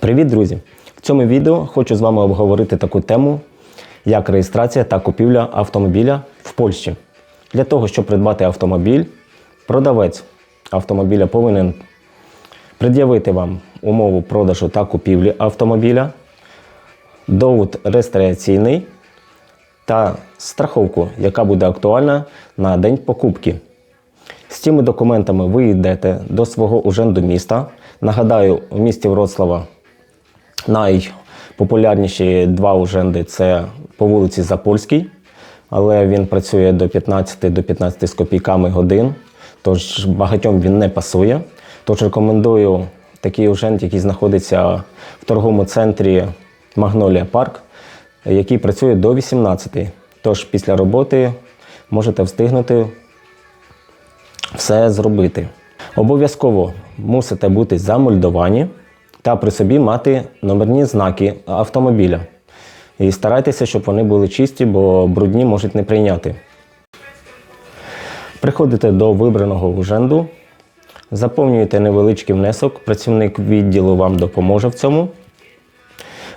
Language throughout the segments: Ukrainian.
Привіт, друзі! В цьому відео хочу з вами обговорити таку тему, як реєстрація та купівля автомобіля в Польщі. Для того, щоб придбати автомобіль, продавець автомобіля повинен пред'явити вам умову продажу та купівлі автомобіля, довод реєстраційний та страховку, яка буде актуальна на день покупки. З цими документами ви йдете до свого уженду міста. Нагадаю, в місті Вроцлава найпопулярніші два уженди це по вулиці Запольській, але він працює до 15 до 15 з копійками годин, тож багатьом він не пасує. Тож рекомендую такий уженд, який знаходиться в торговому центрі Магнолія Парк, який працює до 18. Тож після роботи можете встигнути все зробити. Обов'язково мусите бути замольдовані та при собі мати номерні знаки автомобіля. І старайтеся, щоб вони були чисті, бо брудні можуть не прийняти. Приходите до вибраного уженду, заповнюєте невеличкий внесок, працівник відділу вам допоможе в цьому.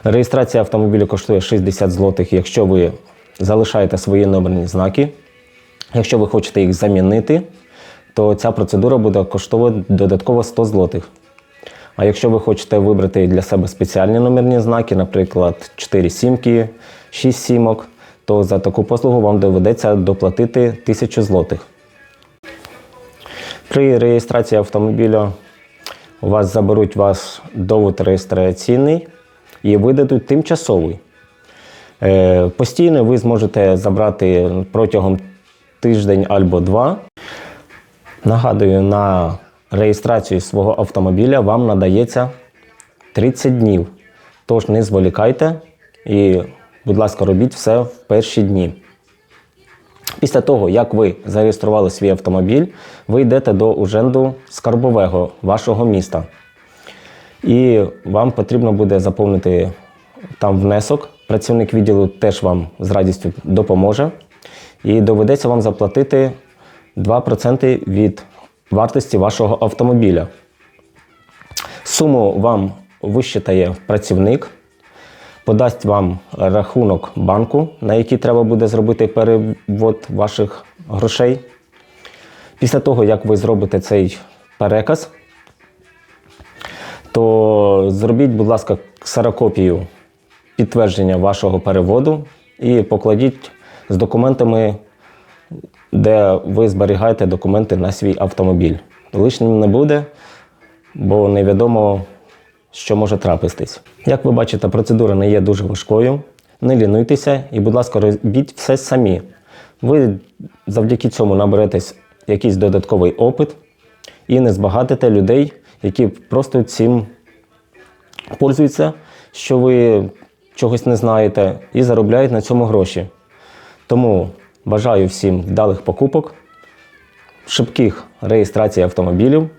Реєстрація автомобіля коштує 60 злотих, якщо ви залишаєте свої номерні знаки. Якщо ви хочете їх замінити, то ця процедура буде коштувати додатково 100 злотих. А якщо ви хочете вибрати для себе спеціальні номерні знаки, наприклад, 4 сімки, 6 сімок, то за таку послугу вам доведеться доплатити 1000 злотих. При реєстрації автомобіля у вас заберуть ваш довод реєстраційний і видадуть тимчасовий. Е, Постійно ви зможете забрати протягом тиждень або два. Нагадую, на реєстрацію свого автомобіля вам надається 30 днів. Тож не зволікайте і, будь ласка, робіть все в перші дні. Після того, як ви зареєстрували свій автомобіль, ви йдете до уженду скарбового вашого міста. І вам потрібно буде заповнити там внесок. Працівник відділу теж вам з радістю допоможе. І доведеться вам заплатити 2% від вартості вашого автомобіля. Суму вам вищитає працівник, подасть вам рахунок банку, на який треба буде зробити перевод ваших грошей. Після того, як ви зробите цей переказ, то зробіть, будь ласка, ксерокопію підтвердження вашого переводу і покладіть з документами, де ви зберігаєте документи на свій автомобіль. Лишнім не буде, бо невідомо, що може трапитись. Як ви бачите, процедура не є дуже важкою. Не лінуйтеся і, будь ласка, робіть все самі. Ви завдяки цьому наберетесь якийсь додатковий опит і не збагатите людей, які просто цим пользуються, що ви чогось не знаєте, і заробляють на цьому гроші. Тому бажаю всім вдалих покупок, шибких реєстрацій автомобілів.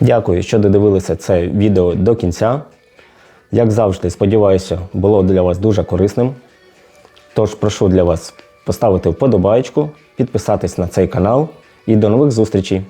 Дякую, що додивилися це відео до кінця. Як завжди, сподіваюся, було для вас дуже корисним. Тож прошу для вас поставити вподобайку, підписатись на цей канал і до нових зустрічей!